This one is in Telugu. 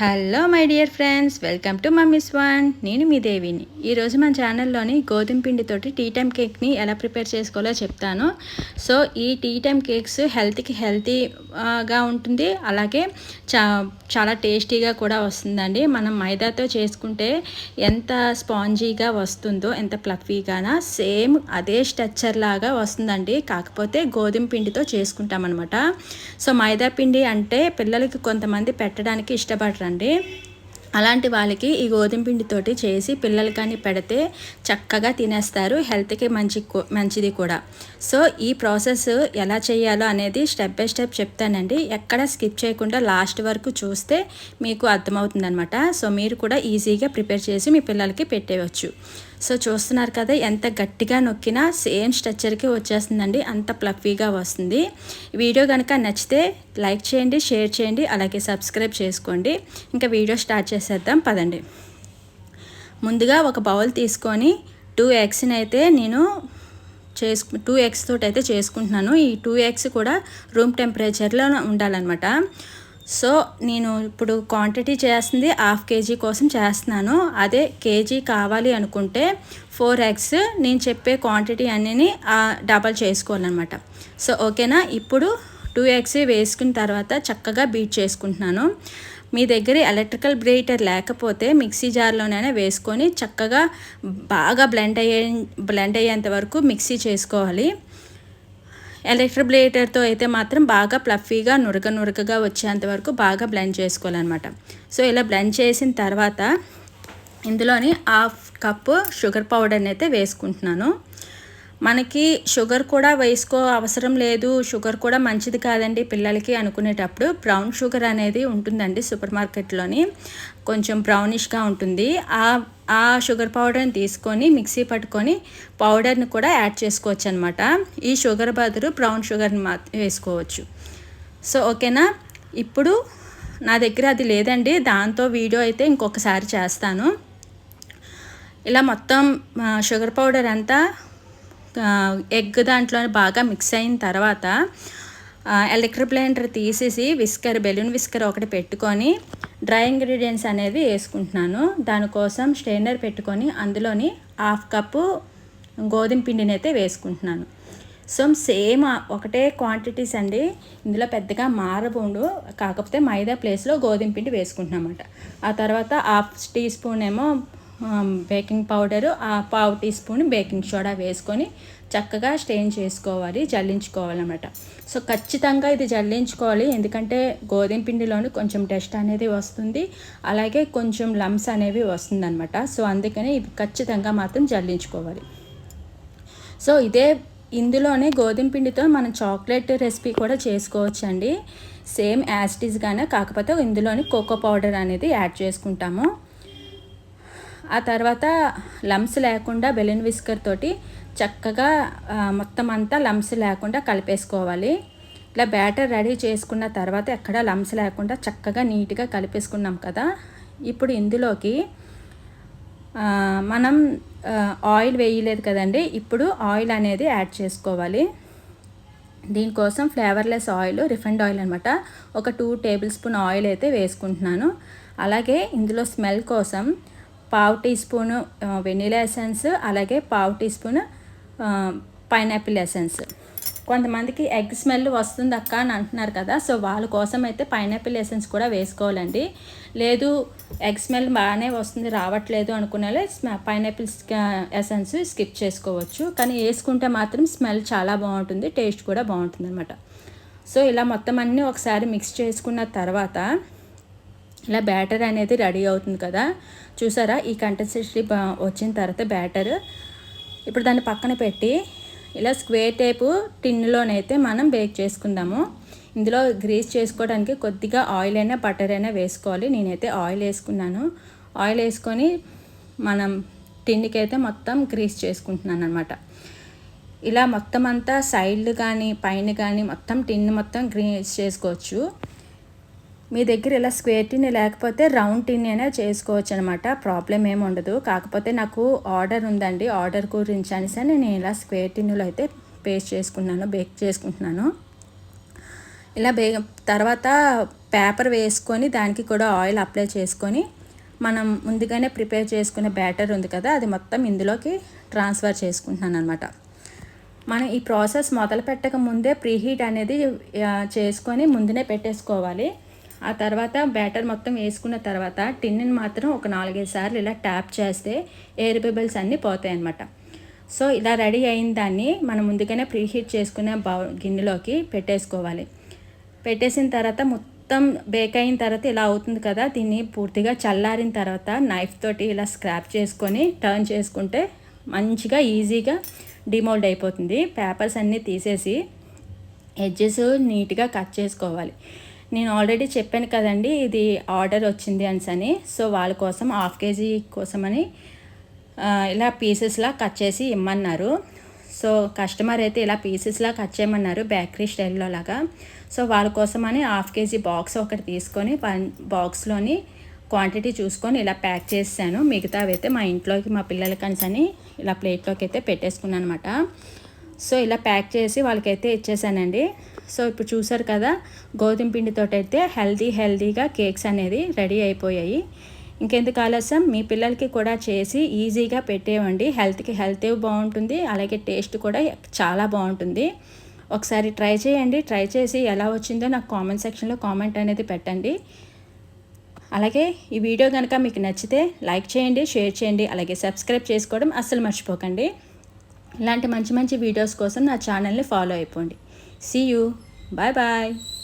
Hello my dear friends. Welcome to mummy's one. నేను మీ దేవిని. ఈరోజు మన ఛానల్లోని గోధుమ పిండితోటి టీ టైమ్ కేక్ని ఎలా ప్రిపేర్ చేసుకోవాలో చెప్తాను. సో ఈ టీ టైమ్ కేక్స్ హెల్త్కి హెల్తీగా ఉంటుంది. అలాగే చా చాలా టేస్టీగా కూడా వస్తుందండి. మనం మైదాతో చేసుకుంటే ఎంత స్పాంజీగా వస్తుందో ఎంత ప్లఫీగానా సేమ్ అదే స్ట్రక్చర్ లాగా వస్తుందండి. కాకపోతే గోధుమ పిండితో చేసుకుంటాం అనమాట సో మైదా పిండి అంటే పిల్లలకి కొంతమంది పెట్టడానికి ఇష్టపడరండి అలాంటి వాళ్ళకి ఈ గోధుమ పిండితోటి చేసి పిల్లలు కానీ పెడితే చక్కగా తినేస్తారు. హెల్త్కి మంచి మంచిది కూడా. సో ఈ ప్రాసెస్ ఎలా చేయాలో అనేది స్టెప్ బై స్టెప్ చెప్తానండి. ఎక్కడ స్కిప్ చేయకుండా లాస్ట్ వరకు చూస్తే మీకు అర్థమవుతుందనమాట సో మీరు కూడా ఈజీగా ప్రిపేర్ చేసి మీ పిల్లలకి పెట్టేయవచ్చు సో చూస్తున్నారు కదా ఎంత గట్టిగా నొక్కినా సేమ్ స్ట్రక్చర్కి వచ్చేస్తుందండి అంత ప్లఫీగా వస్తుంది. వీడియో కనుక నచ్చితే లైక్ చేయండి షేర్ చేయండి అలాగే సబ్స్క్రైబ్ చేసుకోండి. ఇంకా వీడియో స్టార్ట్ చేసేద్దాం పదండి. ముందుగా ఒక బౌల్ తీసుకొని టూ ఎగ్స్ని అయితే నేను చేసుకు టూ ఎగ్స్ తోటి అయితే చేసుకుంటున్నాను. ఈ టూ ఎగ్స్ కూడా రూమ్ టెంపరేచర్లో ఉండాలన్నమాట. సో నేను ఇప్పుడు క్వాంటిటీ చేస్తుంది హాఫ్ కేజీ కోసం చేస్తున్నాను. అదే కేజీ కావాలి అనుకుంటే ఫోర్ ఎగ్స్ నేను చెప్పే క్వాంటిటీ అన్నీ డబల్ చేసుకోవాలన్నమాట. సో ఓకేనా? ఇప్పుడు టూ ఎగ్స్ వేసుకున్న తర్వాత చక్కగా బీట్ చేసుకుంటున్నాను. మీ దగ్గర ఎలక్ట్రికల్ బ్రేటర్ లేకపోతే మిక్సీ జార్లోనైనా వేసుకొని చక్కగా బాగా బ్లెండ్ అయ్యే బ్లెండ్ అయ్యేంత వరకు మిక్సీ చేసుకోవాలి. ఎలక్ట్రిబ్లేటర్తో అయితే మాత్రం బాగా ప్లఫీగా నురగ నురగగా వచ్చేంత వరకు బాగా బ్లెండ్ చేసుకోవాలన్నమాట. సో ఇలా బ్లెండ్ చేసిన తర్వాత ఇందులోని హాఫ్ కప్పు షుగర్ పౌడర్ని అయితే వేసుకుంటున్నాను. మనకి షుగర్ కూడా వేసుకో అవసరం లేదు షుగర్ కూడా మంచిది కాదండి పిల్లలకి అనుకునేటప్పుడు. బ్రౌన్ షుగర్ అనేది ఉంటుందండి సూపర్ మార్కెట్లోని కొంచెం బ్రౌనిష్గా ఉంటుంది. ఆ ఆ షుగర్ పౌడర్ని తీసుకొని మిక్సీ పట్టుకొని పౌడర్ని కూడా యాడ్ చేసుకోవచ్చు అనమాట ఈ షుగర్ బదులు బ్రౌన్ షుగర్ని మా వేసుకోవచ్చు. సో ఓకేనా? ఇప్పుడు నా దగ్గర అది లేదండి. దాంతో వీడియో అయితే ఇంకొకసారి చేస్తాను. ఇలా మొత్తం షుగర్ పౌడర్ అంతా ఎగ్ దాంట్లో బాగా మిక్స్ అయిన తర్వాత ఎలక్ట్రిక్ బ్లెండర్ తీసేసి విస్కర్ బెలూన్ విస్కర్ ఒకటి పెట్టుకొని డ్రై ఇంగ్రీడియంట్స్ అనేది వేసుకుంటున్నాను. దానికోసం స్ట్రైనర్ పెట్టుకొని అందులోని హాఫ్ కప్పు గోధుమ పిండిని అయితే వేసుకుంటున్నాను. సో సేమ్ ఒకటే క్వాంటిటీస్ అండి. ఇందులో పెద్దగా మారబోండు కాకపోతే మైదా ప్లేస్లో గోధుమ పిండి వేసుకుంటున్నామన్నమాట. ఆ తర్వాత హాఫ్ టీ స్పూన్ ఏమో బేకింగ్ పౌడరు ఆ పావు టీ స్పూన్ బేకింగ్ సోడా వేసుకొని చక్కగా స్టెయిన్ చేసుకోవాలి జల్లించుకోవాలన్నమాట. సో ఖచ్చితంగా ఇది జల్లించుకోవాలి. ఎందుకంటే గోధుమ పిండిలోని కొంచెం టెస్ట్ అనేది వస్తుంది. అలాగే కొంచెం లమ్స్ అనేవి వస్తుందన్నమాట. సో అందుకని ఇది ఖచ్చితంగా మాత్రం జల్లించుకోవాలి. సో ఇదే ఇందులోనే గోధుమ పిండితో మనం చాక్లెట్ రెసిపీ కూడా చేసుకోవచ్చు అండి సేమ్ యాస్టీస్గానే కాకపోతే ఇందులోని కోకో పౌడర్ అనేది యాడ్ చేసుకుంటాము. ఆ తర్వాత లమ్స్ లేకుండా బెలూన్ విస్కర్ తోటి చక్కగా మొత్తం అంతా లమ్స్ లేకుండా కలిపేసుకోవాలి. ఇలా బ్యాటర్ రెడీ చేసుకున్న తర్వాత ఎక్కడ లమ్స్ లేకుండా చక్కగా నీట్గా కలిపేసుకున్నాం కదా. ఇప్పుడు ఇందులోకి మనం ఆయిల్ వేయలేదు కదండి. ఇప్పుడు ఆయిల్ అనేది యాడ్ చేసుకోవాలి. దీనికోసం ఫ్లేవర్లెస్ ఆయిల్ రిఫైండ్ ఆయిల్ అనమాట ఒక టూ టేబుల్ స్పూన్ ఆయిల్ అయితే వేసుకుంటున్నాను. అలాగే ఇందులో స్మెల్ కోసం పావు టీ స్పూను వెనీలా ఎసెన్స్ అలాగే పావు టీ స్పూన్ పైనాపిల్ ఎసెన్స్. కొంతమందికి ఎగ్ స్మెల్ వస్తుంది అక్క అని అంటున్నారు కదా సో వాళ్ళ కోసం అయితే పైనాపిల్ ఎసెన్స్ కూడా వేసుకోవాలండి. లేదు ఎగ్ స్మెల్ బాగానే వస్తుంది రావట్లేదు అనుకునే పైనాపిల్ ఎసెన్స్ స్కిప్ చేసుకోవచ్చు. కానీ వేసుకుంటే మాత్రం స్మెల్ చాలా బాగుంటుంది టేస్ట్ కూడా బాగుంటుంది అనమాట సో ఇలా మొత్తం అన్నీ ఒకసారి మిక్స్ చేసుకున్న తర్వాత ఇలా బ్యాటర్ అనేది రెడీ అవుతుంది కదా. చూసారా ఈ కంటెన్సెన్సీ వచ్చిన తర్వాత బ్యాటర్. ఇప్పుడు దాన్ని పక్కన పెట్టి ఇలా స్క్వేర్ టైపు టిన్నులోనైతే మనం బేక్ చేసుకుందాము. ఇందులో గ్రీస్ చేసుకోవడానికి కొద్దిగా ఆయిల్ అయినా బటర్ అయినా వేసుకోవాలి. నేనైతే ఆయిల్ వేసుకున్నాను. ఆయిల్ వేసుకొని మనం టిన్నుకి అయితే మొత్తం గ్రీస్ చేసుకుంటున్నాను అనమాట ఇలా మొత్తం అంతా సైడ్లు కానీ పైన కానీ మొత్తం టిన్ మొత్తం గ్రీస్ చేసుకోవచ్చు. మీ దగ్గర ఇలా స్క్వేర్ టిన్ లేకపోతే రౌండ్ టిన్ అయినా చేసుకోవచ్చు అనమాట ప్రాబ్లం ఏమి ఉండదు. కాకపోతే నాకు ఆర్డర్ ఉందండి. ఆర్డర్ గురించి అనేసి నేను ఇలా స్క్వేర్ టిన్నులు అయితే పేస్ట్ చేసుకున్నాను బేక్ చేసుకుంటున్నాను. ఇలా బే తర్వాత పేపర్ వేసుకొని దానికి కూడా ఆయిల్ అప్లై చేసుకొని మనం ముందుగానే ప్రిపేర్ చేసుకునే బ్యాటర్ ఉంది కదా అది మొత్తం ఇందులోకి ట్రాన్స్ఫర్ చేసుకుంటున్నాను అనమాట మనం ఈ ప్రాసెస్ మొదలు పెట్టక ముందే ప్రీహీట్ అనేది చేసుకొని ముందునే పెట్టేసుకోవాలి. ఆ తర్వాత బ్యాటర్ మొత్తం వేసుకున్న తర్వాత టిన్ని మాత్రం ఒక నాలుగైదు సార్లు ఇలా ట్యాప్ చేస్తే ఎయిర్ బబుల్స్ అన్నీ పోతాయి అన్నమాట. సో ఇలా రెడీ అయిన దాన్ని మనం ముందుగానే ప్రీహీట్ చేసుకునే బౌ గిన్నెలోకి పెట్టేసుకోవాలి. పెట్టేసిన తర్వాత మొత్తం బేక్ అయిన తర్వాత ఇలా అవుతుంది కదా దీన్ని పూర్తిగా చల్లారిన తర్వాత నైఫ్ తోటి ఇలా స్క్రాప్ చేసుకొని టర్న్ చేసుకుంటే మంచిగా ఈజీగా డిమోల్డ్ అయిపోతుంది. పేపర్స్ అన్నీ తీసేసి ఎడ్జెస్ నీట్గా కట్ చేసుకోవాలి. నేను ఆల్రెడీ చెప్పాను కదండి ఇది ఆర్డర్ వచ్చింది అని. సో వాళ్ళ కోసం హాఫ్ కేజీ కోసమని ఇలా పీసెస్లా కట్ చేసి ఇమ్మన్నారు. సో కస్టమర్ అయితే ఇలా పీసెస్లా కట్ చేయమన్నారు బేకరీ స్టైల్లో లాగా. సో వాళ్ళ కోసమని హాఫ్ కేజీ బాక్స్ ఒకటి తీసుకొని వన్ బాక్స్లోని క్వాంటిటీ చూసుకొని ఇలా ప్యాక్ చేశాను. మిగతావి అయితే మా ఇంట్లోకి మా పిల్లలకి అని ఇలా ప్లేట్లోకి అయితే పెట్టేసుకున్నాను అనమాట సో ఇలా ప్యాక్ చేసి వాళ్ళకైతే ఇచ్చేసానండి. సో ఇప్పుడు చూసారు కదా గోధుమ పిండితో అయితే హెల్తీ హెల్తీగా కేక్స్ అనేది రెడీ అయిపోయాయి. ఇంకెందుకు ఆలస్యం? మీ పిల్లలకి కూడా చేసి ఈజీగా పెట్టేవండి. హెల్త్కి హెల్త్ బాగుంటుంది. అలాగే టేస్ట్ కూడా చాలా బాగుంటుంది. ఒకసారి ట్రై చేయండి. ట్రై చేసి ఎలా వచ్చిందో నాకు కామెంట్ సెక్షన్లో కామెంట్ అనేది పెట్టండి. అలాగే ఈ వీడియో కనుక మీకు నచ్చితే లైక్ చేయండి షేర్ చేయండి అలాగే సబ్స్క్రైబ్ చేసుకోవడం అస్సలు మర్చిపోకండి. ఇలాంటి మంచి మంచి వీడియోస్ కోసం నా ఛానల్ని ఫాలో అయిపోండి. See you. Bye bye.